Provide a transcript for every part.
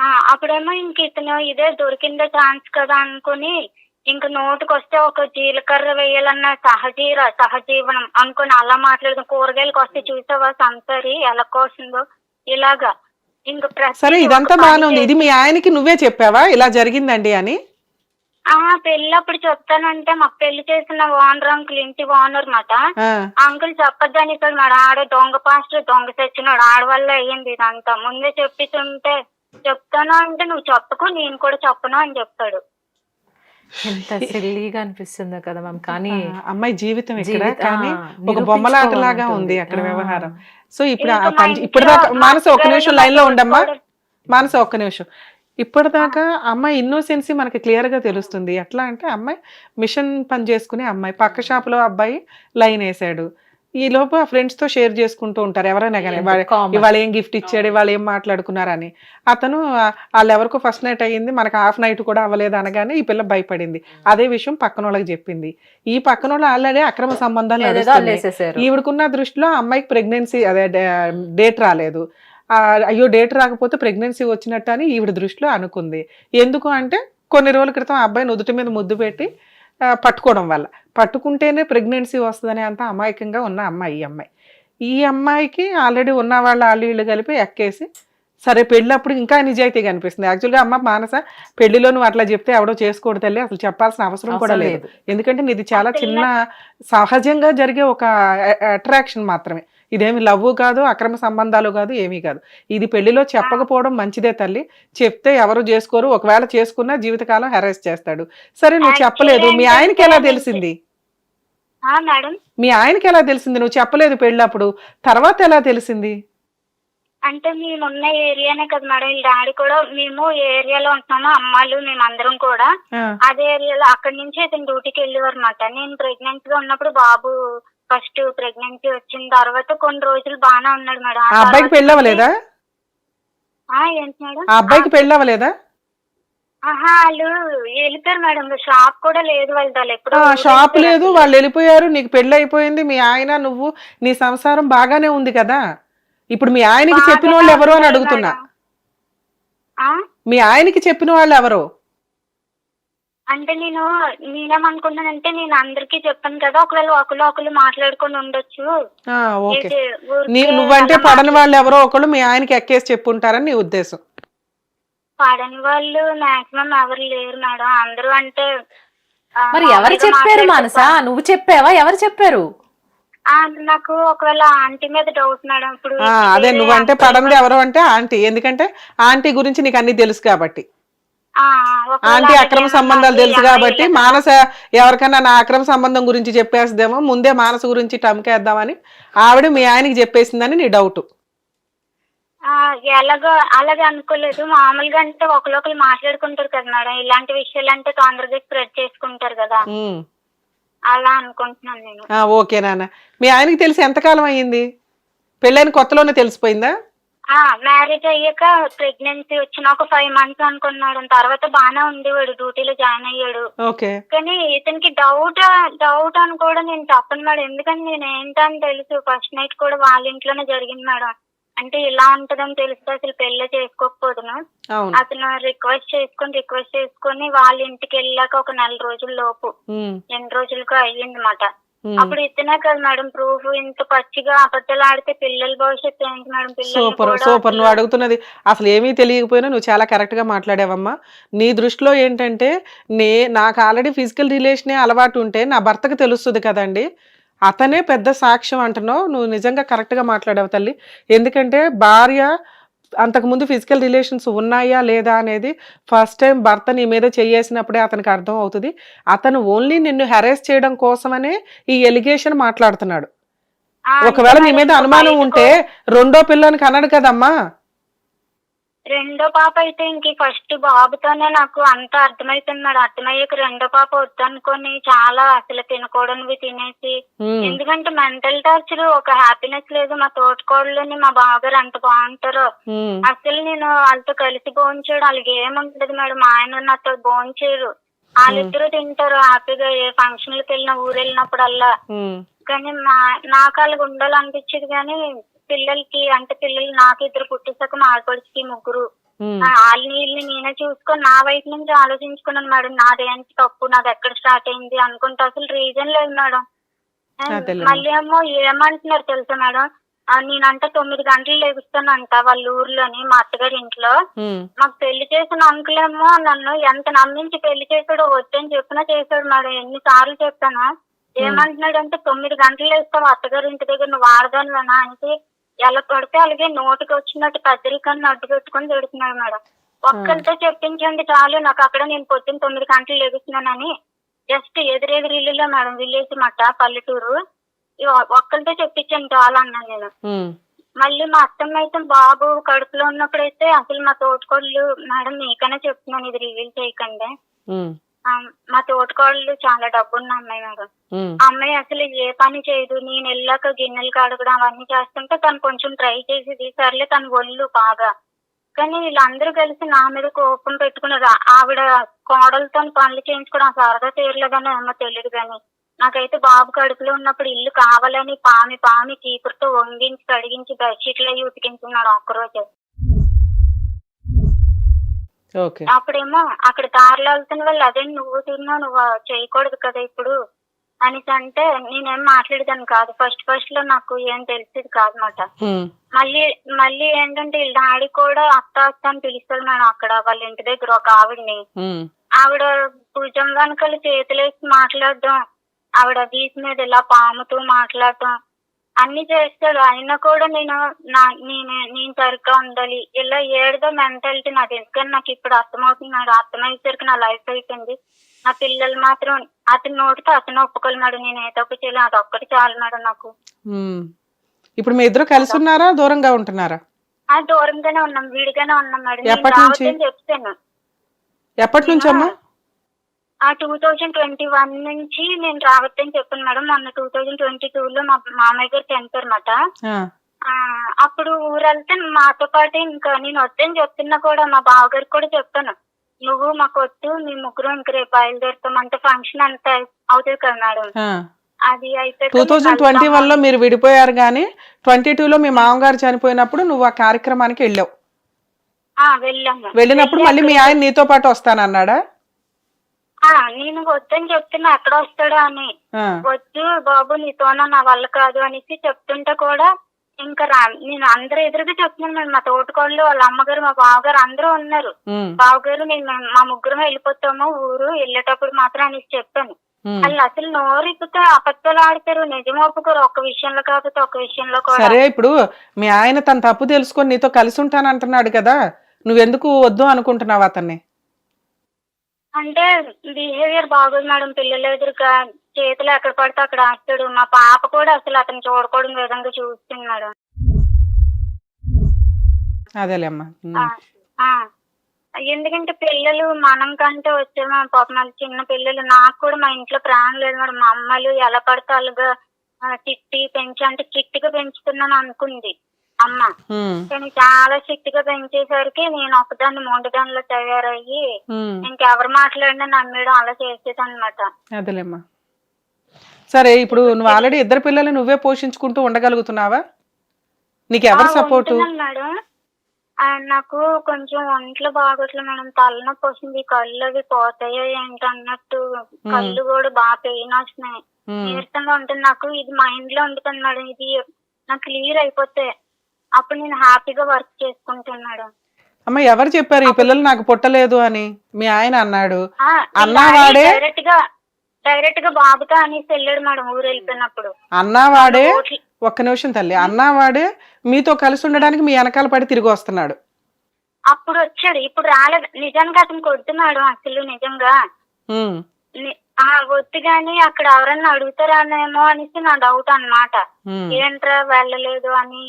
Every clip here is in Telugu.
ఆ, అప్పుడేమో ఇంక ఇతను ఇదే దొరికిందే ఛాన్స్ కదా అనుకుని ఇంక నోటికి వస్తే ఒక జీలకర్ర వేయాలన్న సహజీర సహజీవనం అనుకుని అలా మాట్లాడుతూ కూరగాయలకు వస్తే చూసావా సంసారి ఎలా కోసిందో? ఇలాగా. ఇంక సరే ఇదంతా బాగానే ఉంది. ఇది మీ ఆయనకి నువ్వే చెప్పావా? ఇలా జరిగిందండి అని? ఆ పెళ్ళి అప్పుడు చెప్తానంటే మాకు పెళ్ళి చేసిన ఓనర్ అంకుల్ ఇంటి ఓనర్ మాట. అంకుల్ చెప్పొద్దని సార్ మరి ఆడ దొంగ పాస్టర్ దొంగ తెచ్చినాడు. ఆడ వల్ల అయ్యింది ఇదంతా. ముందే చెప్పిస్తుంటే చెప్తాను అంటే నువ్వు చెప్పకు నేను కూడా చెప్పను అని చెప్తాడు. ఎంత సిల్లీగా అనిపిస్తుందో కదా మ్యామ్ కానీ అమ్మాయి జీవితం ఇక్కడ కానీ ఒక బొమ్మలాటలాగా నిరూపించుకోవాలంటుంది. ఉంది అక్కడ. వ్యవహారం. సో ఇప్పుడు మా మానస ఒక్క అత్తగారు నిమిషం లైన్లో ఉండమ్మా. మానస ఒక్క నిమిషం. ఇప్పటిదాకా అమ్మాయి ఇన్నోసెన్సీ మనకి క్లియర్గా తెలుస్తుంది. ఎట్లా అంటే అమ్మాయి మిషన్ పని చేసుకునే అమ్మాయి. పక్క షాప్లో అబ్బాయి లైన్ వేసాడు. ఈ లోపు ఆ ఫ్రెండ్స్తో షేర్ చేసుకుంటూ ఉంటారు. ఎవరైనా కానీ. ఇవాళ ఏం గిఫ్ట్ ఇచ్చాడు ఇవాళ ఏం మాట్లాడుకున్నారని. అతను వాళ్ళు ఎవరికో ఫస్ట్ నైట్ అయ్యింది మనకు హాఫ్ నైట్ కూడా అవ్వలేదు అనగానే ఈ పిల్ల భయపడింది. అదే విషయం పక్కన వాళ్ళకి చెప్పింది. ఈ పక్కన వాళ్ళు ఆల్రెడీ అక్రమ సంబంధాలు ఈవిడకున్న దృష్టిలో అమ్మాయికి ప్రెగ్నెన్సీ అదే డేట్ రాలేదు. అయ్యో డేట్ రాకపోతే ప్రెగ్నెన్సీ వచ్చినట్టు అని ఈవిడ దృష్టిలో అనుకుంది. ఎందుకు అంటే కొన్ని రోజుల క్రితం ఆ అబ్బాయి నుదుటి మీద ముద్దు పెట్టి పట్టుకోవడం వల్ల. పట్టుకుంటేనే ప్రెగ్నెన్సీ వస్తుందనే అంత అమాయకంగా ఉన్న అమ్మాయి ఈ అమ్మాయి. ఈ అమ్మాయికి ఆల్రెడీ ఉన్న వాళ్ళ వాళ్ళు వీళ్ళు కలిపి ఎక్కేసి సరే పెళ్ళప్పుడు ఇంకా నిజాయితీ కనిపిస్తుంది యాక్చువల్గా అమ్మ మానస పెళ్ళిలో నువ్వు అట్లా చెప్తే ఎవడో చేసుకోడు తల్లి అసలు చెప్పాల్సిన అవసరం కూడా లేదు. ఎందుకంటే నీది చాలా చిన్న సహజంగా జరిగే ఒక అట్రాక్షన్ మాత్రమే. ఇదేమి లవ్ కాదు అక్రమ సంబంధాలు కాదు ఏమీ కాదు. ఇది పెళ్ళిలో చెప్పకపోవడం మంచిదే తల్లి. చెప్తే ఎవరు చేసుకోరు ఒకవేళ చేసుకున్నా జీవితకాలం హెరాస్ చేస్తాడు. సరే నువ్వు చెప్పలేదు. మీ ఆయనకి ఎలా తెలిసింది? మీ ఆయనకి ఎలా తెలిసింది? నువ్వు చెప్పలేదు పెళ్ళప్పుడు. తర్వాత ఎలా తెలిసింది? అంటే మేము ఉన్న ఏరియానే కదా మేడం. డాడీ కూడా మేము ఏ ఏరియాలో ఉంటున్నామో అమ్మాళ్ళు మేము అందరం కూడా అదే ఏరియాలో. అక్కడి నుంచి ఇతను డ్యూటీకి వెళ్ళేవారు అనమాట నేను ప్రెగ్నెంట్గా ఉన్నప్పుడు బాబు ఫస్ట్ ప్రెగ్నెన్సీ వచ్చిన తర్వాత కొన్ని రోజులు బాగానే ఉన్నాడు మేడం. ఆ అబ్బాయికి తర్వాత పెళ్ళవలేదా ఆ, ఏంటి మేడం? ఆ అబ్బాయికి పెళ్ళవలేదా ఆహా వాళ్ళు వెళ్ళిపోయారు మేడం. షాప్ కూడా లేదు వాళ్ళది ఎప్పుడు ఆ, షాప్ లేదు వాళ్ళు వెళ్ళిపోయారు నీకు పెళ్ళి అయిపోయింది మీ ఆయన నువ్వు నీ సంసారం బాగానే ఉంది కదా? ఇప్పుడు మీ ఆయనకి చెప్పిన వాళ్ళు ఎవరు అని అడుగుతున్నా. మీ ఆయనకి చెప్పిన వాళ్ళు ఎవరు? అంటే నేను నేనేమనుకున్నానంటే నేను అందరికీ చెప్పాను కదా ఒకవేళ ఒకరు ఒకరు మాట్లాడుకొని ఉండొచ్చు. ఆ, ఓకే. ఏంటి, ఊరికే నీ నువ్వంటే అలా పడని వాళ్ళు ఎవరో ఒకళ్ళు మీ ఆయనకి ఎక్కేసి చెప్పుంటారని నీ ఉద్దేశం. పడని వాళ్ళు మాక్సిమం ఎవరు లేరు మేడం. అందరూ అంటే ఆ, మరి ఎవరు మామూలుగా చెప్పారు మానస? నువ్వు చెప్పావా? ఎవరు చెప్పారు? ఆ, నాకు ఒకవేళ ఆంటీ మీద డౌట్ మేడం. ఇప్పుడు ఆ, అదే నువ్వంటే పడంది ఎవరు అంటే ఆంటీ. ఎందుకంటే ఆంటీ గురించి నీకు అన్ని తెలుసు కాబట్టి. ఆంటీ అలాగే అక్రమ సంబంధాలు తెలుసు కాబట్టి మానస ఎవరికైనా నా అక్రమ సంబంధం గురించి చెప్పేస్తుందేమో ముందే మానస గురించి టమ్కేద్దామని ఆవిడ మీ ఆయనకి చెప్పేసిందని నీ డౌట్. ఎలాగో అలాగే అనుకోలేదు. మామూలుగా అంటే ఒకరు మాట్లాడుకుంటారు కదా మేడం. ఇలాంటి విషయాలు అంటే తొందరగా స్ప్రెడ్ చేసుకుంటారు కదా. అలా అనుకుంటున్నాను నేను. ఓకే నాన్న. మీ ఆయనకి తెలిసి ఎంతకాలం అయ్యింది? పెళ్ళైన కొత్తలోనే తెలిసిపోయిందా? మ్యారేజ్ అయ్యాక ప్రెగ్నెన్సీ వచ్చిన ఒక ఫైవ్ మంత్స్ అనుకున్నాడు తర్వాత బాగానే ఉండేవాడు డ్యూటీలో జాయిన్ అయ్యాడు. ఓకే. కానీ ఇతనికి డౌట్ డౌట్ అని కూడా నేను చెప్పను మేడం. ఎందుకంటే నేను ఏంటని తెలుసు. ఫస్ట్ నైట్ కూడా వాళ్ళ ఇంట్లోనే జరిగింది మేడం. అంటే ఇలా ఉంటదని తెలిస్తే అసలు పెళ్ళి చేసుకోకపోదును. అతను రిక్వెస్ట్ చేసుకొని రిక్వెస్ట్ చేసుకొని వాళ్ళ ఇంటికి వెళ్ళాక ఒక నెల రోజుల లోపు ఎన్ని రోజులకు అయ్యింది మాట. అప్పుడు ఇతనే కదా మేడం ప్రూఫ్ ఇంత పచ్చిగా అబద్ధాలు ఆడితే పిల్లల భవిష్యత్తు ఏంటి మేడం? సూపర్ సూపర్ నువ్వు అడుగుతున్నది అసలు ఏమీ తెలియకపోయినా నువ్వు చాలా కరెక్ట్గా మాట్లాడావమ్మా. నీ దృష్టిలో ఏంటంటే నే నాకు ఆల్రెడీ ఫిజికల్ రిలేషనే అలవాటు ఉంటే నా భర్తకు తెలుస్తుంది కదండి. అతనే పెద్ద సాక్ష్యం అంటున్నావు. నువ్వు నిజంగా కరెక్ట్గా మాట్లాడావు తల్లి. ఎందుకంటే భార్య అంతకుముందు ఫిజికల్ రిలేషన్స్ ఉన్నాయా లేదా అనేది ఫస్ట్ టైం భర్త నీ మీద చేయేసినప్పుడే అతనికి అర్థం అవుతుంది. అతను ఓన్లీ నిన్ను హెరాస్ చేయడం కోసమనే ఈ ఎలిగేషన్ మాట్లాడుతున్నాడు. ఒకవేళ నీ మీద అనుమానం ఉంటే రెండో పిల్లని కన్నాడు కదమ్మా. రెండో పాప అయితే ఇంక ఫస్ట్ బాబుతోనే నాకు అంత అర్థమైపోయింది మేడం. అర్థమయ్యాక రెండో పాప వద్దనుకొని చాలా అసలు తినకూడనివి తినేసి. ఎందుకంటే మెంటల్ టార్చర్ ఒక హ్యాపీనెస్ లేదు. మా తోటకోడలని మా బావగారు ఎంత బాగుంటారో. అసలు నేను వాళ్ళతో కలిసి భోంచేయడం వాళ్ళకి ఏముంటది మేడం. మా ఆయన నాతో భోంచేయరు వాళ్ళిద్దరూ తింటారు. హ్యాపీగా ఏ ఫంక్షన్కి వెళ్ళినా ఊరు వెళ్ళినప్పుడల్లా ఉమ్, కానీ మా నాకు అలాగ ఉండాలనిపించేది కానీ పిల్లలకి అంటే పిల్లలు నాకు ఇద్దరు పుట్టేసాక మా ఆడపడికి ముగ్గురు. వాళ్ళని వీళ్ళని నేనే చూసుకొని నా వైపు నుంచి ఆలోచించుకున్నాను మేడం. నాదేంటి తప్పు? నాది ఎక్కడ స్టార్ట్ అయింది? అనుకుంటే అసలు రీజన్ లేదు మేడం. మళ్ళీ ఏమో ఏమంటున్నారు తెలుసా మేడం? నేనంట తొమ్మిది గంటలు లేగుస్తానంట వాళ్ళ ఊర్లోని మా అత్తగారి ఇంట్లో. మాకు పెళ్ళి చేసిన అంకుల్ ఏమో నన్ను ఎంత నమ్మించి పెళ్ళి చేశాడో వద్దని చెప్పినా చేశాడు మేడం. ఎన్నిసార్లు చెప్పాను. ఏమంటున్నాడు అంటే తొమ్మిది గంటలు వేస్తావు అత్తగారి ఇంటి దగ్గర నువ్వు ఆడదానివేనా? అంటే ఎలా పడితే అలాగే నోటికి వచ్చినట్టు పెద్దరికాన్ని అడ్డు పెట్టుకొని పెడుతున్నాడు మేడం. ఒక్కరితో చెప్పించండి చాలు నాకు అక్కడ నేను పొద్దున్న తొమ్మిది గంటలు లెగుస్తున్నానని జస్ట్ ఎదురెదురు ఇల్లులో మేడం విలేజ్ మట్ట పల్లెటూరు ఒక్కరితో చెప్పించండి చాలు అన్నాను నేను. మళ్ళీ మా అత్తమ్మ అయితే బాబు కడుపులో ఉన్నప్పుడైతే అసలు మా తోటకోళ్ళు మేడం మీకనే చెప్తున్నాను ఇది రివీల్ చేయకండి. మా తోటకోళ్ళు చాలా డబ్బున్న అమ్మాయి మేడం అమ్మాయి అసలు ఏ పని చేయదు. నేను వెళ్ళాక గిన్నెలు కడగడం అవన్నీ చేస్తుంటే తను కొంచెం ట్రై చేసేది సర్లే తన ఒళ్ళు బాగా. కానీ వీళ్ళందరూ కలిసి నా మీద కోపం పెట్టుకున్నారు. ఆవిడ కోడలతో పనులు చేయించుకోవడం సరదా తీరలేదని ఏమో తెలియదు కానీ నాకైతే బాబు కడుపులో ఉన్నప్పుడు ఇల్లు కావాలని పామి పామి చీపురుతో వంగించి కడిగించి బెడ్షీట్లు అవి ఉతికించుకున్నాడు ఒక్కరోజు. అప్పుడేమో అక్కడ దారిలో వెళ్తున్న వాళ్ళు అదే నువ్వు తిన్నావు నువ్వు చేయకూడదు కదా ఇప్పుడు అనేసి అంటే నేనేం మాట్లాడేదాన్ని కాదు. ఫస్ట్ ఫస్ట్లో నాకు ఏం తెలిసేది కాదన్నమాట ఉమ్, మళ్ళీ మళ్ళీ ఏంటంటే వీళ్ళ డాడీ కూడా అత్త అత్త అని పిలుస్తాడు మేడం అక్కడ వాళ్ళ ఇంటి దగ్గర ఒక ఆవిడని. ఆవిడ భుజం వెనకాల చేతులేసి మాట్లాడడం ఆవిడ వీసి మీద ఇలా పాముతూ మాట్లాడటం అన్ని చేస్తాడు. అయినా కూడా నేను నా నేను నేను సరిగ్గా ఉండాలి. ఇలా ఏడుదో మెంటాలిటీ నాది ఎందుకని నాకు ఇప్పుడు అర్థమవుతుంది మేడం అర్థమయ్యేసరికి నా లైఫ్ అయిపోయింది. నా పిల్లలు మాత్రం అతని నోటితో అతను ఒప్పుకోవాలి మేడం నేను ఏ తప్పు చేయలేదు అది ఒక్కటి చాలు మేడం నాకు. ఇప్పుడు మీ ఇద్దరు కలిసి ఉన్నారా? దూరంగా ఉంటున్నారా? ఆ దూరంగానే ఉన్నాం. వీడిగానే ఉన్నాం మేడం. ఎప్పటి నుంచి? చెప్తాను. ఎప్పటి నుంచి అమ్మా? ఆ టూ థౌజండ్ ట్వంటీ వన్ నుంచి నేను రావద్దని చెప్పాను మేడం. మొన్న టూ థౌజండ్ ట్వంటీ టూ లో మా మామయ్య గారు చనిపోయారు అనమాట ఆ, అప్పుడు ఊరెళ్తే మాతో పాటు ఇంకా నేను వద్దని చెప్తున్నా కూడా మా బావగారికి కూడా చెప్పాను. నువ్వు మాకు వద్దు మీ ముగ్గురు ఇంక రేపు బయలుదేరుతాం అంటే ఫంక్షన్ అంతా అవుతుంది కదా మేడం. అది అయితే టూ థౌజండ్ ట్వంటీ వన్లో మీరు విడిపోయారు కానీ ట్వంటీ టూ లో మీ మామగారు చనిపోయినప్పుడు నువ్వు ఆ కార్యక్రమానికి వెళ్ళావు. వెళ్ళినప్పుడు మళ్ళీ మీ ఆయన నీతో పాటు వస్తానన్నాడా? నేను వద్దని చెప్తున్నా ఎక్కడ వస్తాడో అని. వద్దు బాబు నీతోన నా వల్ల కాదు అనేసి చెప్తుంటే కూడా ఇంకా రా నేను అందరూ ఎదురుగా చెప్తున్నాను మేడం. మా తోటకోళ్ళు వాళ్ళ అమ్మగారు మా బావగారు అందరూ ఉన్నారు. బావగారు నేను మా ముగ్గురం వెళ్ళిపోతాము ఊరు వెళ్ళేటప్పుడు మాత్రం అనేసి చెప్పాను. వాళ్ళు అసలు నోరిపితే అబద్ధాలు ఆడతారు. నిజం ఒప్పుకోరు. ఒక విషయంలో కాకపోతే ఒక విషయంలో కూడా. సరే ఇప్పుడు మీ ఆయన తన తప్పు తెలుసుకొని నీతో కలిసి ఉంటానంటున్నాడు కదా. నువ్వెందుకు వద్దు అనుకుంటున్నావు అతన్ని? అంటే బిహేవియర్ బాగోదు మేడం. పిల్లల ఎదురుగా చేతులు ఎక్కడ పడితే అక్కడ ఆడతాడు మా పాప కూడా అసలు అతను చూడకూడని విధంగా చూస్తుంది మేడం. అదేలేమ్మా. ఎందుకంటే పిల్లలు మనం కంటే వచ్చే మా పాపం చిన్న పిల్లలు. నాకు కూడా మా ఇంట్లో ప్రాణం లేదు మేడం. మా అమ్మలు ఎలా పడితే అలాగా చిట్టి పెంచి అంటే చిట్టిగా పెంచుతున్నాను అనుకుంది. అమ్మ. కానీ చాలా చిట్టిగా పెంచేసరికి నేను ఒకదాన్ని మొండిదానిలో తయారయ్యి. ఇంకెవరు మాట్లాడినా నమ్మేయడం అలా చేసేది అనమాట అదేలేమ్మా. సరే ఇప్పుడు నువ్వు ఆల్రెడీ ఇద్దరు పిల్లలు నువ్వే పోషించుకుంటూ ఉండగలుగుతున్నావా? నీకు ఎవరు సపోర్టు? మేడం. నాకు కొంచెం ఒంట్లో బాగోట్లేదు మేడం. తలనొప్పి వస్తుంది. కళ్ళు అవి పోతాయో ఏంటి అన్నట్టు కళ్ళు కూడా బాగా పెయిన్ వస్తున్నాయి. నీరసంగా ఉంటుంది. నాకు ఇది మైండ్లో ఉంటుంది మేడం. ఇది నాకు క్లియర్ అయిపోతే. అప్పుడు నేను హ్యాపీగా వర్క్ చేసుకుంటాను మేడం. అమ్మ ఎవరు చెప్పారు? ఈ పిల్లలు నాకు పుట్టలేదు అని మీ ఆయన అన్నాడు. అన్నవాడే? డైరెక్ట్గా డైరెక్ట్గా బాబుతో అనేసి వెళ్ళాడు మేడం ఊరు వెళ్ళిపోయినప్పుడు. అన్నావాడే ఒక్క నిమిషం తల్లి. అన్నావాడే మీతో కలిసి ఉండడానికి మీ వెనకాల పడి తిరిగి వస్తున్నాడు. అప్పుడు వచ్చాడు. ఇప్పుడు రాలేదు. నిజంగా అతను కొద్దు మేడం అసలు నిజంగా. వద్దు గాని అక్కడ ఎవరన్నా అడుగుతారానేమో అనేసి నా డౌట్ అన్నమాట. ఉమ్, ఏంట్రా వెళ్ళలేదు అని.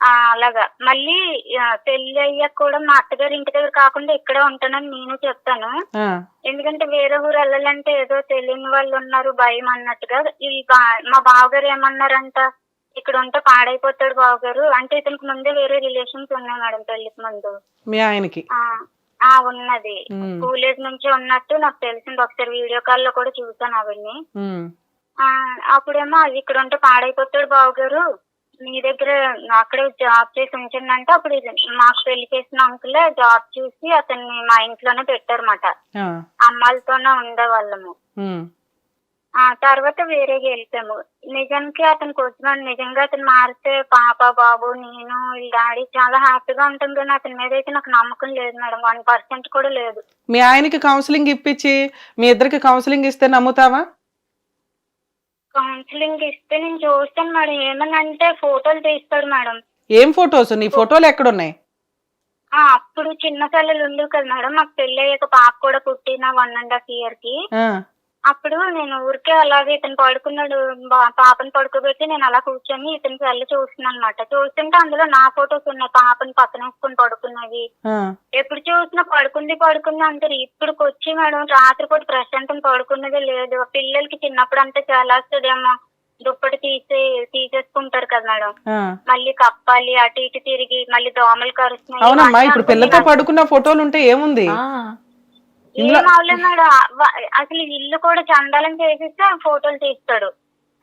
అలాగా. మళ్ళీ పెళ్ళి అయ్యాక కూడా మా అత్తగారి ఇంటి దగ్గర కాకుండా ఇక్కడే ఉంటానని నేను చెప్తాను. ఎందుకంటే వేరే ఊరు వెళ్ళాలంటే ఏదో తెలియని వాళ్ళు ఉన్నారు భయం అన్నట్టుగా. ఈ మా బావగారు ఏమన్నారంట ఇక్కడ ఉంటే పాడైపోతాడు బావగారు. అంటే ఇతనికి ముందే వేరే రిలేషన్స్ ఉన్నాయి మేడం పెళ్ళికి ముందు. మీ ఆయనకి? ఆ ఆ ఉన్నది. ఏజ్ నుంచి ఉన్నట్టు నాకు తెలిసింది. ఒకసారి వీడియో కాల్లో కూడా చూసాను అవన్నీ. అప్పుడేమో అది ఇక్కడ ఉంటే పాడైపోతాడు బావగారు. మీ దగ్గర అక్కడే జాబ్ చేసి ఉంచిందంటే అప్పుడు మాకు పెళ్ళి చేసిన అంకులే జాబ్ చూసి అతన్ని మా ఇంట్లోనే పెట్టారన్నమాట. అమ్మాయిలతోనే ఉండేవాళ్ళము. ఆ తర్వాత వేరేగా వెళ్ళిపోయాము నిజానికి అతనికి వచ్చినాడు నిజంగా అతను మారితే పాప బాబు నేను వీళ్ళ డాడీ చాలా హ్యాపీగా ఉంటుంది కానీ అతని మీద అయితే నాకు నమ్మకం లేదు మేడం. వన్ పర్సెంట్ కూడా లేదు. మీ ఆయనకి కౌన్సిలింగ్ ఇప్పించి మీ ఇద్దరికి కౌన్సిలింగ్ ఇస్తే నమ్ముతావా? కౌన్సిలింగ్ ఇస్తే నేను చూస్తాను మేడం. ఏమనంటే ఫోటోలు తీస్తాడు మేడం. ఏం ఫొటోస్? నీ ఫోటోలు ఎక్కడున్నాయి? ఆ అప్పుడు చిన్న పిల్లలు ఉండేవి కదా మేడం. మాకు పెళ్ళి అయ్యాక పాప కూడా పుట్టిన వన్ అండ్ హాఫ్ ఇయర్కి ఆ, అప్పుడు నేను ఊరికే అలాగే ఇతను పడుకున్నాడు పాపని పడుకోబెట్టి నేను అలా కూర్చొని ఇతని సెల్ చూస్తున్నాను అనమాట చూస్తుంటే అందులో నా ఫొటోస్ ఉన్నాయి పాపని పక్కన వేసుకుని పడుకున్నవి. ఎప్పుడు చూసినా పడుకుంది పడుకుంది అంటారు. ఇప్పుడుకి వచ్చి మేడం రాత్రిపూట ప్రశాంతం పడుకున్నది లేదు. పిల్లలకి చిన్నప్పుడు అంటే చాలా వస్తుందేమో. దుప్పటి తీసే తీసేసుకుంటారు కదా మేడం. మళ్ళీ కప్పాలి అటు ఇటు తిరిగి మళ్ళీ దోమలు కరుస్తున్నాయి. అవునమ్మా ఇప్పుడు పిల్లతో పడుకున్న ఫోటోలు ఉంటే ఏముంది? ఆ, ఇందులో- అసలు ఇల్లు కూడా చండాలం చేసేస్తే ఆ ఫోటోలు తీస్తాడు.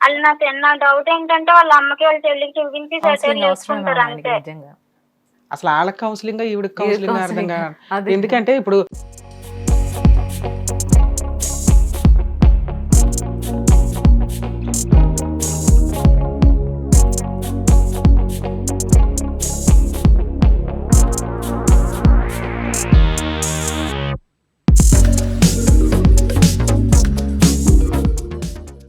అసలు నా నా డౌట్ ఏంటంటే వాళ్ళ అమ్మకి వాళ్ళ చెల్లికి చూపించి సెటిల్ చేసుకుంటారు అంతే. అసలు వాళ్ళకి కౌన్సిలింగ్ ఈవిడికి కౌన్సిలింగ్ అర్థం. కాదు. అదే. ఎందుకంటే ఇప్పుడు